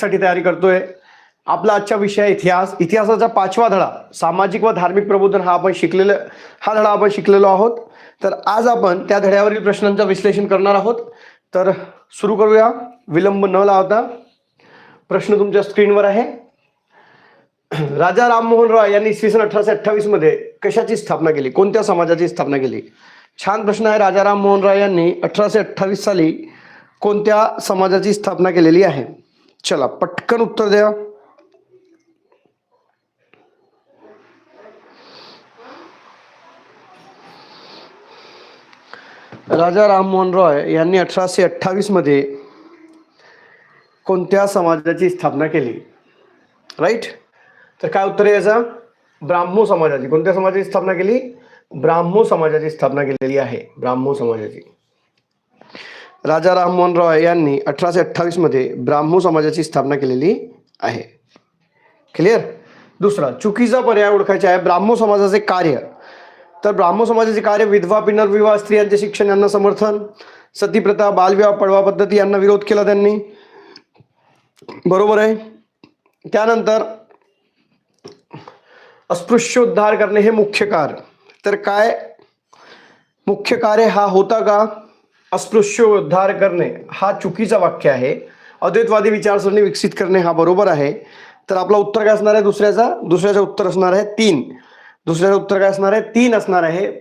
साठी तयारी करतोय. आपला आजचा विषय आहे इतिहास. इतिहासाचा पाचवा धडा सामाजिक व धार्मिक प्रबोधन हा आपण शिकलेलं हा धडा आपण शिकलेलो आहोत. तर आज आपण त्या धड्यावरील प्रश्नांचं विश्लेषण करणार आहोत. तर सुरू करूया. विलंब न लावता प्रश्न तुमच्या स्क्रीनवर आहे. राजा राममोहन रॉय यांनी इसवी सन अठराशे अठ्ठावीसमध्ये कशाची स्थापना केली? कोणत्या समाजाची स्थापना केली? छान प्रश्न आहे. राजा राममोहन रॉय यांनी अठराशे अठ्ठावीस साली कोणत्या समाजाची स्थापना केलेली आहे? चला पटकन उत्तर द्या. राजा राममोहन रॉय यांनी अठराशे अठ्ठावीसमध्ये कोणत्या समाजाची स्थापना केली? राईट तर काय उत्तर आहे याचा? ब्राह्मो समाजाची. कोणत्या समाजाची स्थापना केली? ब्राह्मो समाजाची स्थापना केलेली आहे. ब्राह्मो समाजाची. राजा राममोहन रॉय यांनी अठराशे अठ्ठावीसमध्ये ब्राह्मो समाजाची स्थापना केलेली आहे. क्लिअर दुसरा चुकीचा पर्याय ओळखायचा आहे ब्राह्मो समाजाचे कार्य. तर ब्राह्मो समाजाचे कार्य विधवा पुनर्विवाह स्त्रियांचे शिक्षण यांना समर्थन सतीप्रथा बालविवाह पडवा पद्धती यांना विरोध केला त्यांनी. बरोबर आहे? त्यानंतर अस्पृश्योद्धार करणे हे मुख्य कार्य. तर काय मुख्य कार्य हा होता का? अस्पृश्योद्धार करणे हा चुकीचा वाक्य आहे. अद्वैतवादी विचारसरणी विकसित करणे हा बरोबर आहे. तर आपला उत्तर काय असणार आहे? दुसऱ्याचा? दुसऱ्याचं उत्तर असणार आहे तीन. दुसऱ्याचं उत्तर काय असणार आहे? तीन असणार आहे.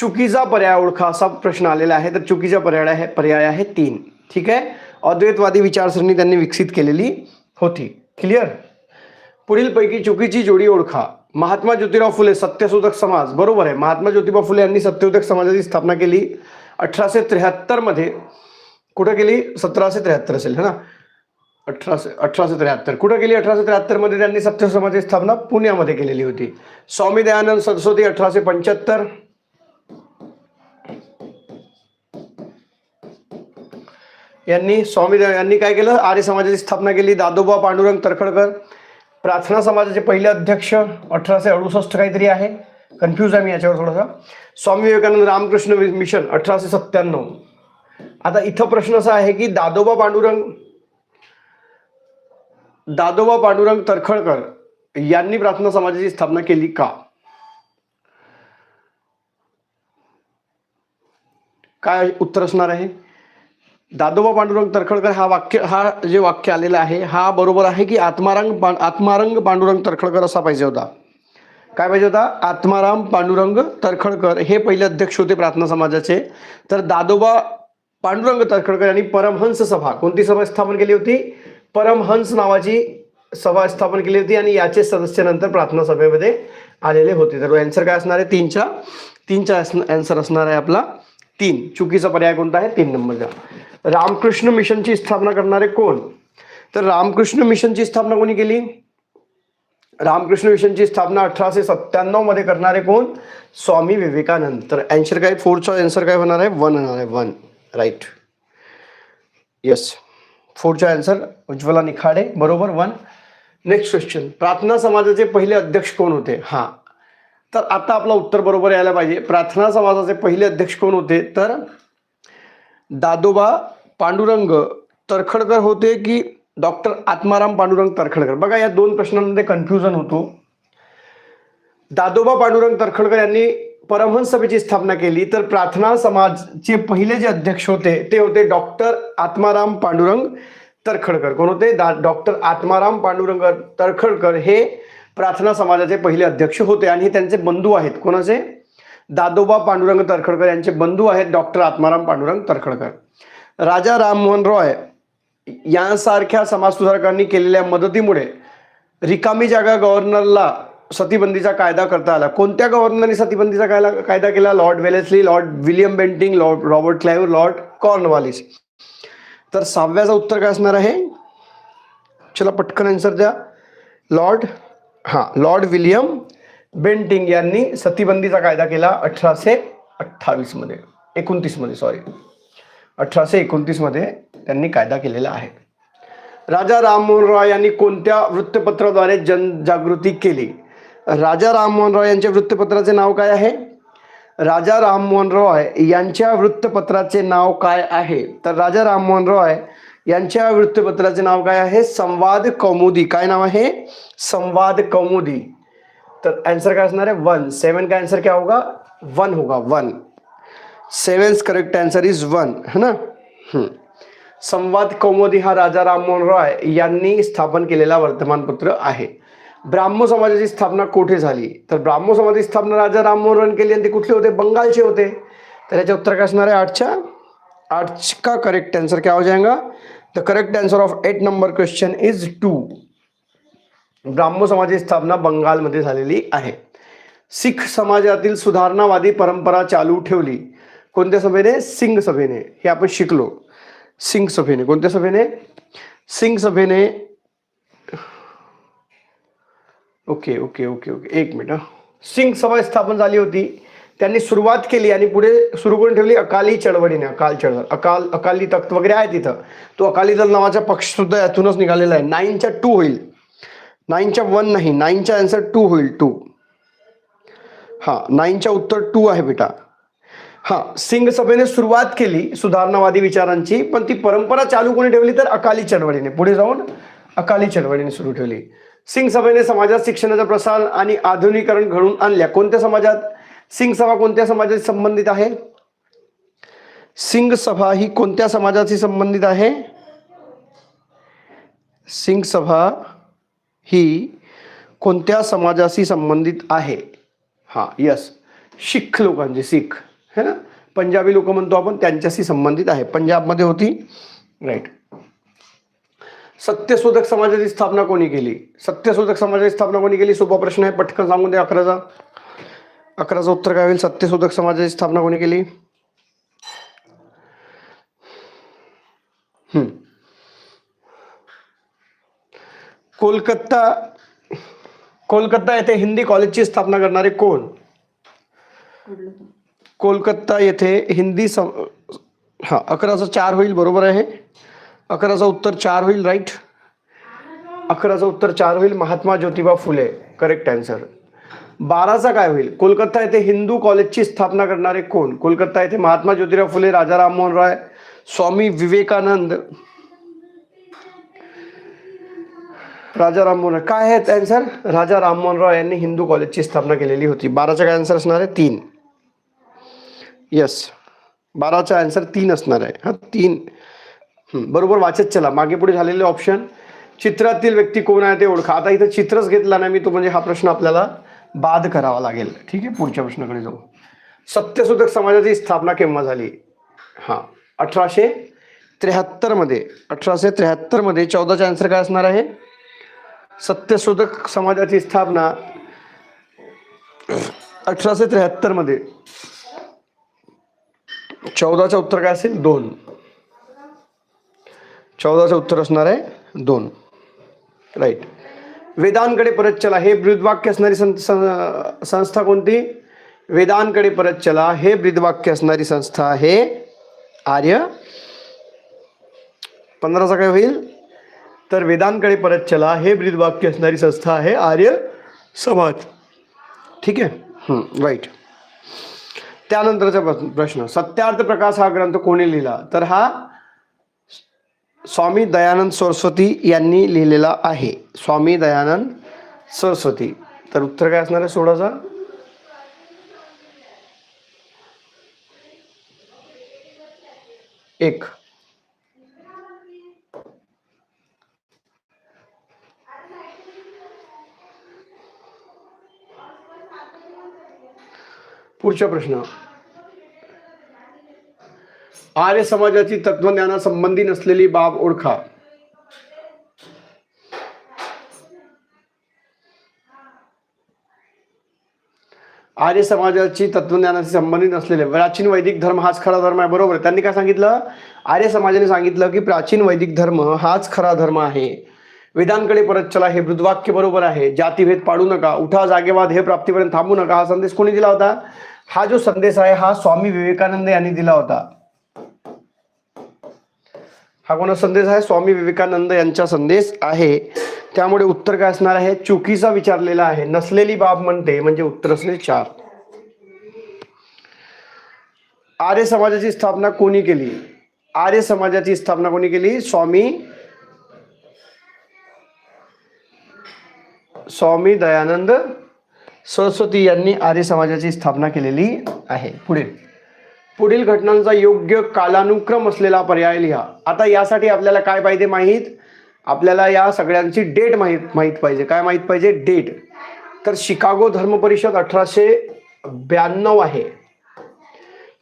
चुकीचा पर्याय ओळखा असा प्रश्न आलेला आहे. तर चुकीचा पर्याय आहे पर्याय आहे तीन. ठीक आहे? अद्वैतवादी विचारसरणी त्यांनी विकसित केलेली होती. क्लिअर पुढील पैकी चुकीची जोडी ओळखा. महात्मा ज्योतिराव फुले सत्यशोधक समाज. बरोबर आहे. महात्मा ज्योतिबा फुले यांनी सत्यशोधक समाजाची स्थापना केली. अठराशे त्र्याहत्तरमध्ये कुठं गेली? सतराशे त्र्याहत्तर असेल है ना? अठराशे अठराशे त्र्याहत्तर. कुठं गेली अठराशे त्र्याहत्तरमध्ये त्यांनी सत्य समाजाची स्थापना पुण्यामध्ये केलेली होती. स्वामी दयानंद सरस्वती अठराशे पंच्याहत्तर. यांनी स्वामी दया- यांनी काय केलं? आर्य समाजाची स्थापना केली. दादोबा पांडुरंग तरखडकर. प्रार्थना समाजाचे पहिले अध्यक्ष. अठराशे अडुसष्ट काहीतरी आहे. कन्फ्यूज आहे मी याच्यावर थोडासा. स्वामी विवेकानंद रामकृष्ण मिशन अठराशे सत्त्याण्णव. आता इथं प्रश्न असा आहे की दादोबा पांडुरंग दादोबा पांडुरंग तरखडकर यांनी प्रार्थना समाजाची स्थापना केली का? काय उत्तर असणार आहे? दादोबा पांडुरंग तरखडकर हा वाक्य हा जे वाक्य आलेलं आहे हा बरोबर आहे की आत्मारंग आत्मारंग पांडुरंग तरखडकर असा पाहिजे होता? काय पाहिजे होता? आत्माराम पांडुरंग तरखडकर. हे पहिले अध्यक्ष होते प्रार्थना समाजाचे. तर दादोबा पांडुरंग तरखडकर यांनी परमहंस सभा कोणती सभा स्थापन केली होती? परमहंस नावाची सभा स्थापन केली होती आणि याचे सदस्य नंतर प्रार्थना सभेमध्ये आलेले होते. तर अँसर काय असणार आहे? तीनच्या. तीनच्या अँसर असणार आहे आपला. तीन. चुकीचा पर्याय कोणता आहे? तीन नंबरचा रामकृष्ण मिशनची स्थापना करणारे कोण? तर रामकृष्ण मिशनची स्थापना कोणी केली? रामकृष्ण मिशनची स्थापना अठराशे सत्त्याण्णवमध्ये करणारे कोण? स्वामी विवेकानंद. तर अँसर काय? फोरचा अँसर काय होणार आहे? वन होणार आहे. वन राईट येस फोरचा अँसर उज्ज्वला निखाडे. बरोबर? वन नेक्स्ट क्वेश्चन प्रार्थना समाजाचे पहिले अध्यक्ष कोण होते? हा. तर आता आपलं उत्तर बरोबर यायला पाहिजे. प्रार्थना समाजाचे पहिले अध्यक्ष कोण होते? तर दादोबा पांडुरंग तरखडकर होते की डॉक्टर आत्माराम पांडुरंग तरखडकर. बघा या दोन प्रश्नांमध्ये कन्फ्युजन होतो. दादोबा पांडुरंग तरखडकर यांनी परमहंस सभेची स्थापना केली. तर प्रार्थना समाजचे पहिले जे अध्यक्ष होते ते होते डॉक्टर आत्माराम पांडुरंग तरखडकर. कोण होते? दा डॉक्टर आत्माराम पांडुरंग तरखडकर हे प्रार्थना समाजाचे पहिले अध्यक्ष होते आणि हे त्यांचे बंधू आहेत. कोणाचे? दादोबा पांडुरंग तरखडकर यांचे बंधू आहेत डॉक्टर आत्माराम पांडुरंग तरखडकर. राजा राममोहन रॉय यांसारख्या समाजसुधारकांनी केलेल्या मदतीमुळे रिकामी जागा गव्हर्नरला सतीबंदीचा कायदा करता आला. कोणत्या गव्हर्नरने सतीबंदीचा कायदा कायदा केला? Lord Wellesley Lord William Bentinck Lord Robert Clive Lord Cornwallis. तर सहाव्याचं उत्तर काय असणार आहे? चला पटकन आन्सर द्या. लॉर्ड हां लॉर्ड विलियम बेंटिंग यांनी सतीबंदीचा कायदा केला अठराशे अठ्ठावीसमध्ये एकोणतीसमध्ये सॉरी अठराशे एकोणतीसमध्ये त्यांनी कायदा केलेला आहे. राजा राममोहन रॉय यांनी कोणत्या वृत्तपत्राद्वारे जनजागृती केली? राजा राममोहन रॉय यांच्या वृत्तपत्राचे नाव काय आहे? राजा राममोहन रॉय यांच्या वृत्तपत्राचे नाव काय आहे? तर राजा राममोहन रॉय यांच्या वृत्तपत्राचे नाव काय आहे? संवाद कौमुदी. काय नाव आहे? संवाद कौमुदी. तर आन्सर काय असणार आहे? वन सेवन का आन्सर क्या होगा? वन होगा. One seven correct answer is one है ना? हम्म. संवाद कौमुदी हा राजा राममोहन रॉय यांनी स्थापन केलेला वर्तमानपत्र आहे. ब्राह्मो समाजाची स्थापना कुठे झाली? तर ब्राह्मो समाजाची स्थापना राजा राममोहन रॉय केली आणि ते कुठले होते? बंगालचे होते. तर याचे उत्तर काय असणार आहे? आठच्या? आठ का करेक्ट आंसर क्या हो जाएगा the correct answer of eight number question is two Brahmo समाजाची स्थापना बंगालमध्ये झालेली आहे. सिख समाजातील सुधारणावादी परंपरा चालू ठेवली. कोणत्या सभेने? सिंग सभेने. हे आपण शिकलो. सिंग सभेने कोणत्या सभेने? सिंग सभेने ओके ओके ओके ओके एक मिनिट सिंग सभा स्थापन झाली होती. त्यांनी सुरुवात केली आणि पुढे सुरू करून ठेवली अकाली चळवळीने अकाल चळवळ अकाल अकाली तख्त वगैरे आहे तिथं. तो अकाली दल नावाचा पक्ष सुद्धा यातूनच निघालेला आहे. नाईनच्या टू होईल. नाईनच्या वन नाही. नाईनच्या आन्सर टू होईल टू हा नाईनच्या उत्तर टू आहे बेटा. हा सिंग सभेने सुरुवात केली सुधारणावादी विचारांची पण ती परंपरा चालू कोणी ठेवली तर अकाली चळवळीने. पुढे जाऊन अकाली चळवळीने सुरू ठेवली. सिंग सभेने समाजात शिक्षणाचा प्रसार आणि आधुनिकरण घडून आणल्या. कोणत्या समाजात? सिंग सभा कोणत्या समाजाशी संबंधित आहे? सिंग सभा ही कोणत्या समाजाशी संबंधित आहे? सिंग सभा ही कोणत्या समाजाशी संबंधित आहे? हा यस शीख लोकांची शीख है ना? पंजाबी लोक म्हणतो आपण त्यांच्याशी संबंधित आहे. पंजाबमध्ये होती. राईट सत्यशोधक समाजाची स्थापना कोणी केली? सत्यशोधक समाजाची स्थापना कोणी केली? सोपा प्रश्न आहे पटकन सांगून द्या अकराचा. अकराचं उत्तर काय होईल? सत्यशोधक समाजाची स्थापना कोणी केली? कोलकत्ता कोलकाता कोलकाता येथे हिंदी कॉलेजची स्थापना करणारे कोण? कोलकाता येथे हिंदी सम हां अकराचं चार होईल बरोबर आहे. अकराचं उत्तर चार होईल राईट अकराचं उत्तर चार होईल महात्मा ज्योतिबा फुले. करेक्ट आन्सर बाराचा काय होईल? कोलकाता येथे हिंदू कॉलेजची स्थापना करणारे कोण? कोलकाता येथे महात्मा ज्योतिराव फुले राजा राममोहन रॉय स्वामी विवेकानंद. राजा राममोहन रॉय. काय आहेत आन्सर राजा राममोहन रॉय यांनी हिंदू कॉलेजची स्थापना केलेली होती. बाराचा काय आन्सर असणार आहे? तीन. येस बाराचा आन्सर तीन असणार आहे. हा तीन. बरोबर वाचत चला. मागे पुढे झालेले ऑप्शन चित्रातील व्यक्ती कोण आहे ते ओळखा. आता इथं चित्रच घेतला नाही मी तो म्हणजे हा प्रश्न आपल्याला बाद करावा लागेल. ठीक आहे पुढच्या प्रश्नाकडे जाऊ. सत्यशोधक समाजाची स्थापना केव्हा झाली? हां अठराशे त्र्याहत्तरमध्ये अठराशे त्र्याहत्तरमध्ये चौदाचा आन्सर काय असणार आहे? सत्यशोधक समाजाची स्थापना अठराशे त्र्याहत्तरमध्ये चौदाचं उत्तर काय असेल? दोन. चौदाचं उत्तर असणार आहे दोन. राईट वेदांकडे परत चला. हे ब्रीदवाक्य असणारी सं- सं- संस्था कोणती? वेदांकडे परत चला. हे ब्रीदवाक्य असणारी संस्था आहे आर्य. पंधराचा काय होईल? तर वेदांकडे परत चला. हे ब्रीदवाक्य असणारी संस्था आहे आर्य समाज. ठीक आहे? राईट त्यानंतरचा प्रश्न- प्रश्न. सत्यार्थ प्रकाश हा ग्रंथ कोणी लिहिला? तर हा स्वामी दयानंद सरस्वती यांनी लिहिलेला आहे. स्वामी दयानंद सरस्वती. तर उत्तर काय असणार आहे सोळाचा एक. पुढचा प्रश्न. आर्य समाजाची तत्वज्ञानासंबंधी नसलेली बाब ओळखा. आर्य समाजाची तत्वज्ञानाशी संबंधित नसलेले प्राचीन वैदिक धर्म हाच खरा धर्म आहे बरोबर आहे. त्यांनी काय सांगितलं? आर्य समाजाने सांगितलं की प्राचीन वैदिक धर्म हाच खरा धर्म आहे. वेदांकडे परत चला हे मृदवाक्य बरोबर आहे. जातीभेद पाडू नका उठा जागेवाद हे प्राप्तीपर्यंत थांबू नका हा संदेश कोणी दिला होता? हा जो संदेश आहे हा स्वामी विवेकानंद यांनी दिला होता. हा कोणा संदेश आहे? स्वामी विवेकानंद यांचा संदेश आहे. त्यामुळे उत्तर काय असणार आहे? चुकीचा विचारलेला आहे. नसलेली बाब म्हणते म्हणजे उत्तर असले चार. आर्य समाजाची स्थापना कोणी केली? आर्य समाजाची स्थापना कोणी केली? स्वामी स्वामी दयानंद सरस्वती यांनी आर्य समाजाची स्थापना केलेली आहे. पुढे पुढील घटनांचा योग्य कालानुक्रम असलेला पर्याय लिहा. आता यासाठी आपल्याला काय पाहिजे माहीत? आपल्याला या सगळ्यांची डेट माहीत माहीत पाहिजे. काय माहीत पाहिजे? डेट. तर शिकागो धर्म परिषद अठराशे ब्याण्णव आहे.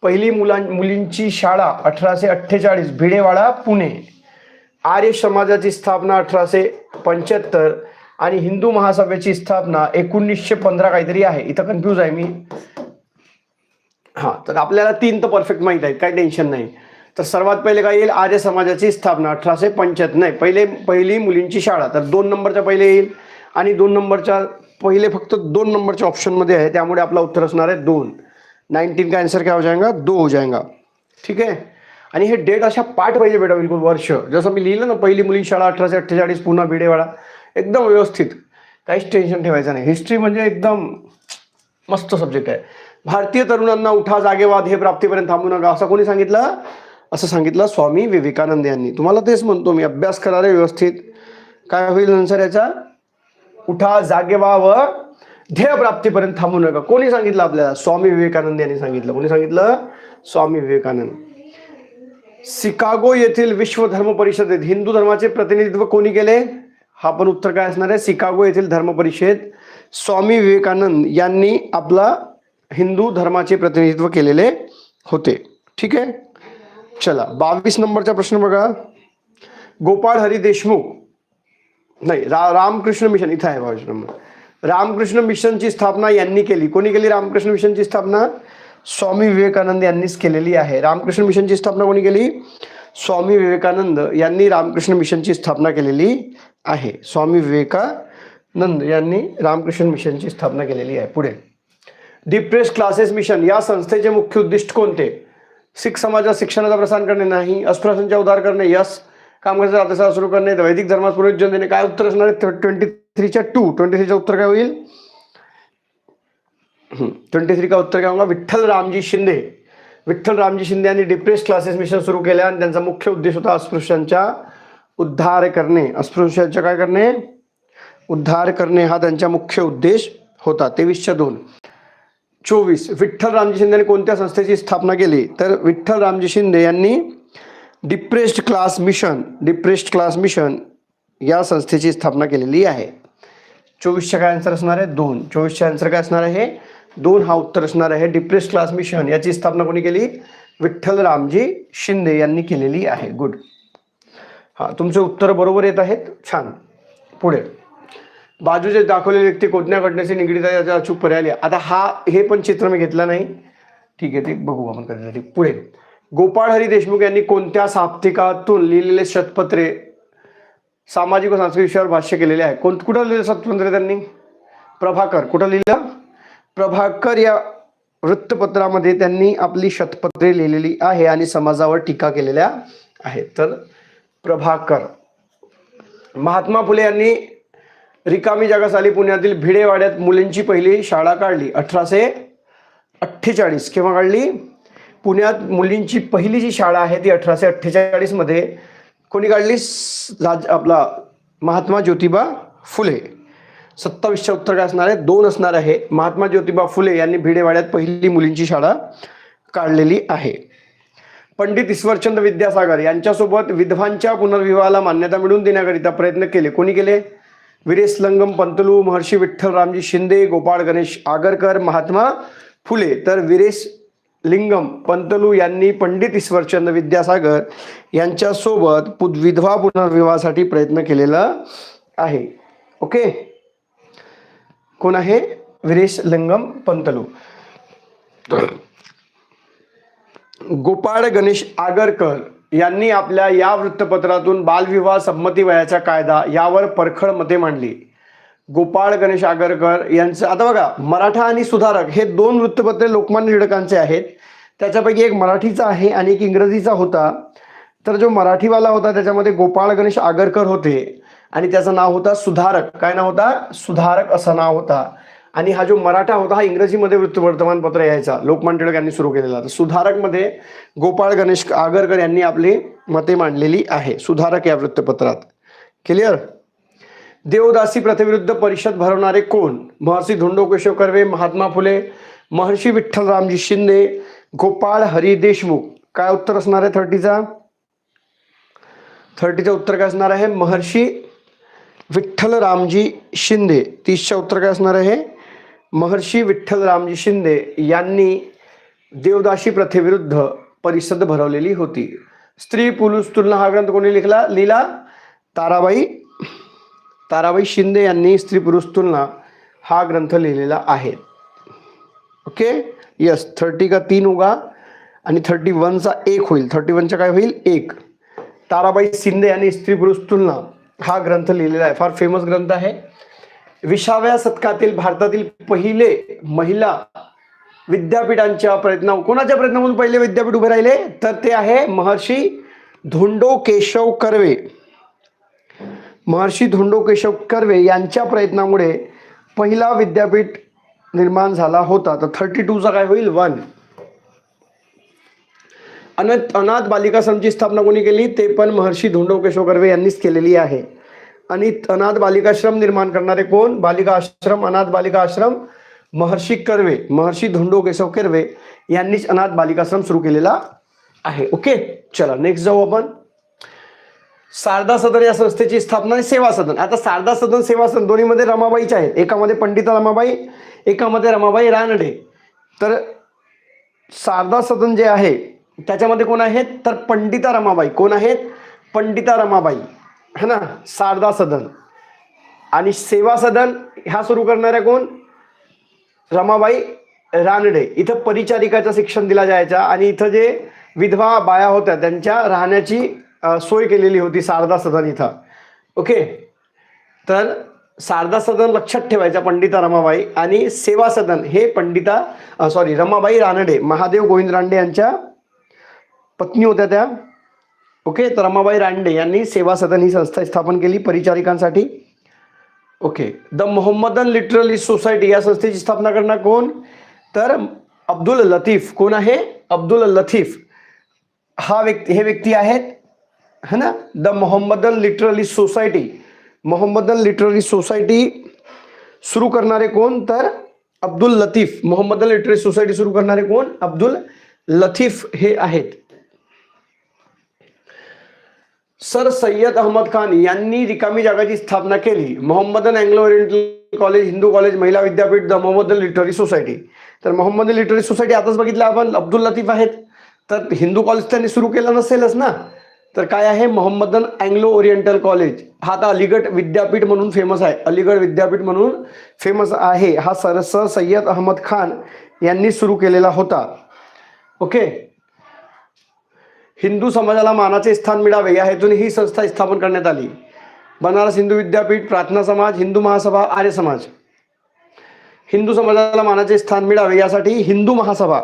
पहिली मुलां मुलींची शाळा अठराशे अठ्ठेचाळीस भिडेवाडा पुणे. आर्य समाजाची स्थापना अठराशे पंच्याहत्तर. आणि हिंदू महासभेची स्थापना एकोणीसशे पंधरा काहीतरी आहे. इथं कन्फ्यूज आहे मी. हा तर आपल्याला तीन तर परफेक्ट माहीत आहेत काही टेन्शन नाही. तर सर्वात पहिले काय येईल? आर्य समाजाची स्थापना अठराशे पंच्याहत्तर नाही पहिले पहिली मुलींची शाळा. तर दोन नंबरच्या पहिले येईल आणि दोन नंबरच्या पहिले फक्त दोन नंबरच्या ऑप्शनमध्ये आहे. त्यामुळे आपला उत्तर असणार आहे दोन. नाईन्टीन का आन्सर क्या हो जाएगा दो हो जाएगा ठीक आहे? आणि हे डेट अशा पाठ पाहिजे बेटा बिलकुल वर्ष. जसं मी लिहिलं ना पहिली मुली शाळा अठराशे अठ्ठेचाळीस पुन्हा भिडेवाडा. एकदम व्यवस्थित. काहीच टेन्शन ठेवायचं नाही. हिस्ट्री म्हणजे एकदम मस्त सब्जेक्ट आहे. भारतीय तरुणांना उठा जागेवाद हे प्राप्तीपर्यंत थांबू नका असं कोणी सांगितलं? असं सांगितलं स्वामी विवेकानंद यांनी. तुम्हाला तेच म्हणतो मी अभ्यास करारे व्यवस्थित. काय होईल नंतर याचा? उठा जागेवा व ध्येय प्राप्तीपर्यंत थांबू नका. कोणी सांगितलं आपल्याला? स्वामी विवेकानंद यांनी सांगितलं. कोणी सांगितलं? स्वामी विवेकानंद. सिकागो येथील विश्व धर्म परिषदेत हिंदू धर्माचे प्रतिनिधित्व कोणी केले? हा पण उत्तर काय असणार आहे? शिकागो येथील धर्म परिषद स्वामी विवेकानंद यांनी आपला हिंदू धर्माचे प्रतिनिधित्व केलेले होते. ठीक आहे? चला बावीस नंबरचा प्रश्न बघा. गोपाळ हरी देशमुख. नाही रा रामकृष्ण मिशन इथं आहे बावीस नंबर. रामकृष्ण मिशनची स्थापना यांनी केली. कोणी केली रामकृष्ण मिशनची स्थापना? स्वामी विवेकानंद यांनीच केलेली आहे. रामकृष्ण मिशनची स्थापना कोणी केली? स्वामी विवेकानंद यांनी रामकृष्ण मिशनची स्थापना केलेली आहे. स्वामी विवेकानंद यांनी रामकृष्ण मिशनची स्थापना केलेली आहे. पुढे. डिप्रेस क्लासेस मिशन या संस्थेचे मुख्य उद्दिष्ट कोणते? सिख समाजात शिक्षणाचा प्रसार करणे नाही अस्पृश्यांचा उद्धार करणे यस. कामगाराचा अत्याचार सुरू करणे वैदिक धर्मात पुनरुज्जीवन देणे काय उत्तर असणार आहे? ट्वेंटी थ्रीच्या टू ट्वेंटी थ्रीचं उत्तर काय होईल? ट्वेंटी थ्री का उत्तर काय होणार? विठ्ठल रामजी शिंदे. विठ्ठल रामजी शिंदे यांनी डिप्रेस क्लासेस मिशन सुरू केले आणि त्यांचा मुख्य उद्देश होता अस्पृश्यांच्या उद्धार करणे अस्पृश्यांचा काय करणे? उद्धार करणे हा त्यांचा मुख्य उद्देश होता. तेवीसच्या दोन. चोवीस. विठ्ठल रामजी शिंदे यांनी कोणत्या संस्थेची स्थापना केली? तर विठ्ठल रामजी शिंदे यांनी depressed class mission depressed class mission या संस्थेची स्थापना केलेली आहे. चोवीसच्या काय आन्सर असणार आहे? दोन. चोवीसच्या आन्सर काय असणार आहे? दोन हा उत्तर असणार आहे. डिप्रेस्ड क्लास मिशन याची स्थापना कोणी केली? विठ्ठल रामजी शिंदे यांनी केलेली आहे. गुड हा तुमचे उत्तर बरोबर येत आहेत. छान. पुढे. बाजूचे दाखवलेले व्यक्ती कोणत्या घटनेशी निगडीत आहे याचा अचूक पर्याय लिहा. आता हा हे पण चित्र मी घेतलं नाही. ठीक आहे ते बघू आपण कधीतरी. पुढे. गोपाळ हरी देशमुख यांनी कोणत्या साप्तिकातून लिहिलेले शतपत्रे सामाजिक व सांस्कृतिक विषयावर भाष्य केलेले आहे? कोण कुठं लिहिलं शतपत्रे त्यांनी? प्रभाकर. कुठं लिहिलं? प्रभाकर या वृत्तपत्रामध्ये त्यांनी आपली शतपत्रे लिहिलेली आहे आणि समाजावर टीका केलेल्या आहेत. तर प्रभाकर. महात्मा फुले यांनी रिकामी जागा साली पुण्यातील भिडेवाड्यात मुलींची पहिली शाळा काढली. अठराशे अठ्ठेचाळीस केव्हा काढली? पुण्यात मुलींची पहिली जी शाळा आहे ती अठराशे अठ्ठेचाळीसमध्ये कोणी काढली? राज आपला महात्मा ज्योतिबा फुले. सत्तावीसच्या उत्तर काय असणार आहे? दोन असणार आहे. महात्मा ज्योतिबा फुले यांनी भिडेवाड्यात पहिली मुलींची शाळा काढलेली आहे. पंडित ईश्वरचंद विद्यासागर यांच्यासोबत विधवांच्या पुनर्विवाहाला मान्यता मिळवून देण्याकरिता प्रयत्न केले. कोणी केले? वीरेश लंगम पंतलू महर्षी विठ्ठल रामजी शिंदे गोपाळ गणेश आगरकर महात्मा फुले. तर वीरेश लिंगम पंतलू यांनी पंडित ईश्वरचंद विद्यासागर यांच्यासोबत पु- विधवा पुनर्विवाहासाठी प्रयत्न केलेला आहे. ओके? कोण आहे? वीरेश लिंगम पंतलू. गोपाळ गणेश आगरकर यांनी आपल्या या वृत्तपत्रातून बालविवाह संमती वयाचा कायदा यावर परखड मते मांडली. गोपाळ गणेश आगरकर यांचं आता बघा मराठा आणि सुधारक हे दोन वृत्तपत्रे लोकमान्य टिळकांचे आहेत. त्याच्यापैकी एक मराठीचा आहे आणि एक इंग्रजीचा होता. तर जो मराठीवाला होता त्याच्यामध्ये गोपाळ गणेश आगरकर होते. आणि त्याचं नाव होता सुधारक. काय नाव होता? सुधारक असं नाव होता. आणि हा जो मराठा होता हा इंग्रजीमध्ये वृत्त वर्तमानपत्र यायचा लोकमान टिळक यांनी सुरू केलेला. तर सुधारकमध्ये गोपाळ गणेश आगरकर यांनी आपली मते मांडलेली आहे. सुधारक या वृत्तपत्रात. क्लिअर देवदासी प्रथेविरुद्ध परिषद भरवणारे कोण? महर्षी धोंडो केशव कर्वे महात्मा फुले महर्षी विठ्ठल रामजी शिंदे गोपाळ हरी देशमुख. काय उत्तर असणार आहे थर्टीचा थर्टीचं उत्तर काय असणार आहे? महर्षी विठ्ठल रामजी शिंदे. तीसच्या उत्तर काय असणार आहे? महर्षी विठ्ठल रामजी शिंदे यांनी देवदाशी प्रथेविरुद्ध परिषद भरवलेली होती. स्त्री पुरुष तुलना हा ग्रंथ कोणी लिखला? लिहिला? ताराबाई ताराबाई शिंदे यांनी स्त्री पुरुष तुलना हा ग्रंथ लिहिलेला आहे. ओके? यस थर्टी का तीन उगा आणि थर्टी वनचा एक होईल. थर्टी वनचा काय होईल? एक. ताराबाई शिंदे यांनी स्त्री पुरुष तुलना हा ग्रंथ लिहिलेला आहे. फार फेमस ग्रंथ आहे. विसाव्या शतकातील भारतातील पहिले महिला विद्यापीठांच्या प्रयत्न कोणाच्या प्रयत्नामधून पहिले विद्यापीठ उभे राहिले? तर ते आहे महर्षी धोंडो केशव कर्वे. महर्षी धोंडो केशव कर्वे यांच्या प्रयत्नामुळे पहिला विद्यापीठ निर्माण झाला होता. तर थर्टी टूचा काय होईल? वन अनाथ अनाथ बालिकाश्रमची स्थापना कोणी केली? ते पण महर्षी धोंडो केशव कर्वे यांनीच केलेली आहे. आणि अनाथ बालिकाश्रम निर्माण करणारे कोण? बालिका आश्रम अनाथ बालिका आश्रम महर्षी कर्वे महर्षी धोंडो केशव कर्वे यांनीच अनाथ बालिकाश्रम सुरू केलेला आहे. ओके चला नेक्स्ट जाऊ आपण. शारदा सदन या संस्थेची स्थापना आणि सेवा सदन. आता शारदा सदन सेवा सदन दोन्हीमध्ये रमाबाईच्या आहेत. एकामध्ये पंडिता रमाबाई एकामध्ये रमाबाई रानडे. तर शारदा सदन जे आहे त्याच्यामध्ये कोण आहेत? तर पंडिता रमाबाई. कोण आहेत? पंडिता रमाबाई. है ना? शारदा सदन. आणि सेवा सदन ह्या सुरू करणाऱ्या कोण? रमाबाई रानडे. इथं परिचारिकाचं शिक्षण दिला जायचा आणि इथं जे विधवा बाया होत्या त्यांच्या राहण्याची सोय केलेली होती शारदा सदन इथं. ओके? तर शारदा सदन लक्षात ठेवायचा पंडिता रमाबाई आणि सेवा सदन हे पंडिता सॉरी रमाबाई रानडे महादेव गोविंद रानडे यांच्या पत्नी होत्या त्या. ओके तर रमाबाई रांडे यांनी सेवा सदन ही संस्था स्थापन केली परिचारिकांसाठी. Okay the Mohammedan literary society या संस्थेची स्थापना करणार कोण? तर अब्दुल लतीफ. कोण आहे? अब्दुल लतीफ. हा व्यक्ती हे व्यक्ती आहेत है ना? The Mohammedan literary society. Mohammedan literary society सुरू करणारे कोण? तर Abdul Latif. Mohammedan literary society सुरू करणारे कोण? अब्दुल लतीफ हे आहेत. सर सय्यद अहमद खान यांनी रिकामी जागाची स्थापना केली. Mohammedan Anglo Oriental college Hindu college महिला विद्यापीठ द मोहम्मदन लिटररी सोसायटी. तर मोहम्मदन लिटररी सोसायटी आताच बघितलं आपण अब्दुल लतीफ आहेत. तर हिंदू कॉलेज त्यांनी सुरू केलं नसेलच ना? तर काय आहे मोहम्मदन अँग्लो ओरिएंटल कॉलेज? हा आता अलीगड विद्यापीठ म्हणून फेमस आहे. अलीगड विद्यापीठ म्हणून फेमस आहे. हा सर सर सय्यद अहमद खान यांनी सुरू केलेला होता. ओके? हिंदू समाजाला मानाचे स्थान मिळावे या हेतून ही संस्था स्थापन करण्यात आली. बनारस हिंदू विद्यापीठ प्रार्थना समाज हिंदू महासभा आर्य समाज. हिंदू समाजाला मानाचे स्थान मिळावे यासाठी हिंदू महासभा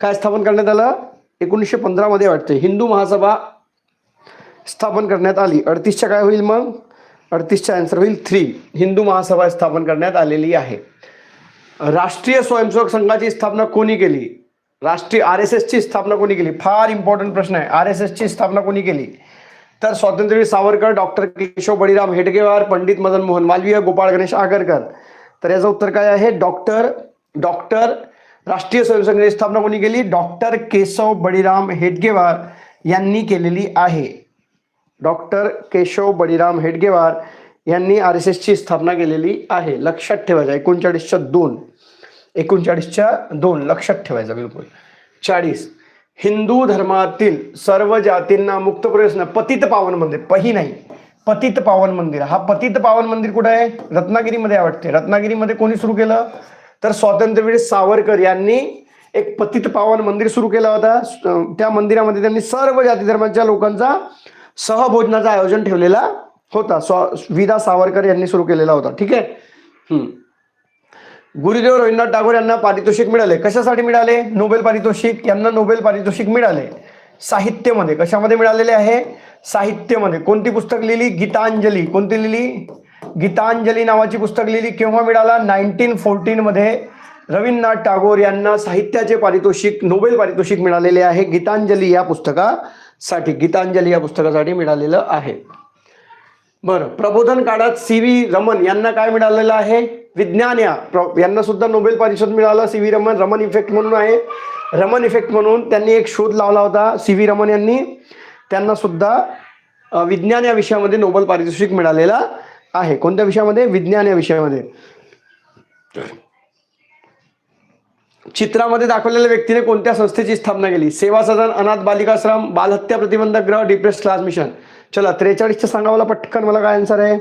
काय स्थापन करण्यात आलं? एकोणीसशे पंधरामध्ये वाटते. हिंदू महासभा स्थापन करण्यात आली. अडतीसच्या काय होईल मग? अडतीसच्या आन्सर होईल थ्री हिंदू महासभा स्थापन करण्यात आलेली आहे. राष्ट्रीय स्वयंसेवक संघाची स्थापना कोणी केली? राष्ट्रीय आर एस एसची स्थापना कोणी केली? फार इम्पॉर्टंट प्रश्न आहे. आर एस एसची स्थापना कोणी केली? तर स्वातंत्र्यवीर सावरकर डॉक्टर केशव बळीराम हेडगेवार पंडित मदन मोहन मालवीय गोपाळ गणेश आगरकर. तर याचं उत्तर काय आहे? डॉक्टर डॉक्टर राष्ट्रीय स्वयंसेवक स्थापना कोणी केली? डॉक्टर केशव बळीराम हेडगेवार यांनी केलेली आहे. डॉक्टर केशव बळीराम हेडगेवार यांनी आर एस एसची स्थापना केलेली आहे. लक्षात ठेवायचं एकोणचाळीसच्या दोन. एकोणचाळीसच्या दोन लक्षात ठेवायचं बिलकुल. चाळीस. हिंदू धर्मातील सर्व जातींना मुक्त प्रवेश पतित पावन मंदिर पही नाही. पतित पावन मंदिर. हा पतित पावन मंदिर कुठं आहे? रत्नागिरीमध्ये आवडते. रत्नागिरीमध्ये कोणी सुरू केलं? तर स्वातंत्र्यवीर सावरकर यांनी एक पतित पावन मंदिर सुरू केलं होता. त्या मंदिरामध्ये त्यांनी सर्व जाती धर्माच्या लोकांचा सहभोजनाचं आयोजन ठेवलेला होता. स्व विदा सावरकर यांनी सुरू केलेला होता. ठीक आहे? गुरुदेव रवींद्रनाथ टागोर यांना पारितोषिक मिळाले. कशासाठी मिळाले? नोबेल पारितोषिक यांना नोबेल पारितोषिक मिळाले. साहित्यामध्ये कशामध्ये मिळालेले आहे? साहित्यामध्ये. कोणती पुस्तक लिहिली? गीतांजली. कोणती लिहिली? गीतांजली नावाची पुस्तक लिहिली. केव्हा मिळाला? नाईन्टीन फोर्टीन मध्ये रवींद्रनाथ टागोर यांना साहित्याचे पारितोषिक नोबेल पारितोषिक मिळालेले आहे. गीतांजली या पुस्तकासाठी गीतांजली या पुस्तकासाठी मिळालेलं आहे. बरं प्रबोधन काळात सी व्ही रमन यांना काय मिळालेलं आहे? विज्ञान या. यांना सुद्धा नोबेल परिषद मिळालं. C V Raman Raman effect म्हणून आहे. रमन इफेक्ट म्हणून त्यांनी एक शोध लावला होता. सी व्ही रमन यांनी त्यांना सुद्धा विज्ञान या विषयामध्ये नोबेल पारितोषिक मिळालेला आहे. कोणत्या विषयामध्ये? विज्ञान या विषयामध्ये. चित्रामध्ये दाखवलेल्या व्यक्तीने कोणत्या संस्थेची स्थापना केली? सेवा सदन अनाथ बालिकाश्रम बालहत्या प्रतिबंधक ग्रह डिप्रेस क्लास मिशन चला त्रेचाळीसचं सांगा मला पटकन मला काय आन्सर आहे?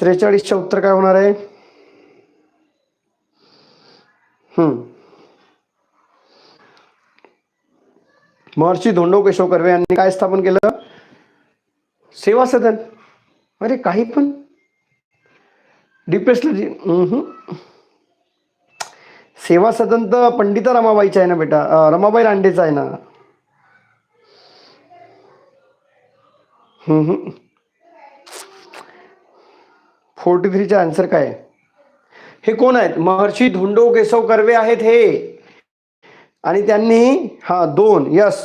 त्रेचाळीसचं उत्तर काय होणार आहे? महर्षी धोंडो केशव कर्वे यांनी काय स्थापन केलं? सेवा सदन. अरे काही पण. डिप्रेस सेवा सदन तर पंडिता रमाबाईचं आहे ना बेटा. रमाबाई रांडेचं आहे ना. फोर्टी थ्रीचा आन्सर काय हे कोण आहेत? महर्षी धोंडो केशव कर्वे आहेत हे. आणि त्यांनी हा दोन यस.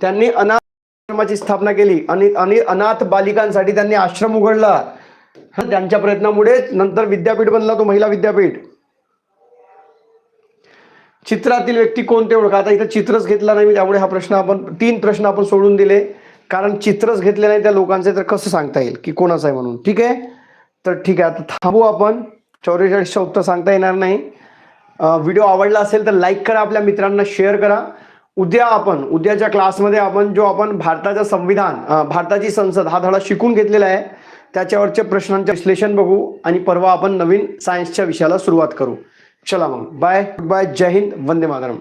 त्यांनी अनाथ आश्रमाची स्थापना केली. आणि आणि अनाथ बालिकांसाठी त्यांनी आश्रम उघडला. त्यांच्या प्रयत्नामुळे नंतर विद्यापीठ बनला तो महिला विद्यापीठ. चित्रातील व्यक्ती कोणते ओळखा. आता इथं चित्रच घेतला नाही त्यामुळे हा प्रश्न आपण तीन प्रश्न आपण सोडून दिले. कारण चित्रच घेतले नाही त्या लोकांचे तर कसं सांगता येईल? की कोणाचं आहे म्हणून. ठीक आहे? तर ठीक आहे आता थांबू आपण. चौवेचाळीसच्या उत्तर सांगता येणार नाही. व्हिडिओ आवडला असेल तर लाईक करा आपल्या मित्रांना शेअर करा. उद्या आपण उद्याच्या क्लासमध्ये आपण जो आपण भारताचा संविधान भारताची संसद हा धडा शिकून घेतलेला आहे त्याच्यावरच्या प्रश्नांचे विश्लेषण बघू आणि परवा आपण नवीन सायन्सच्या विषयाला सुरुवात करू. चला मग. Bye bye Jai Hind Vande Mataram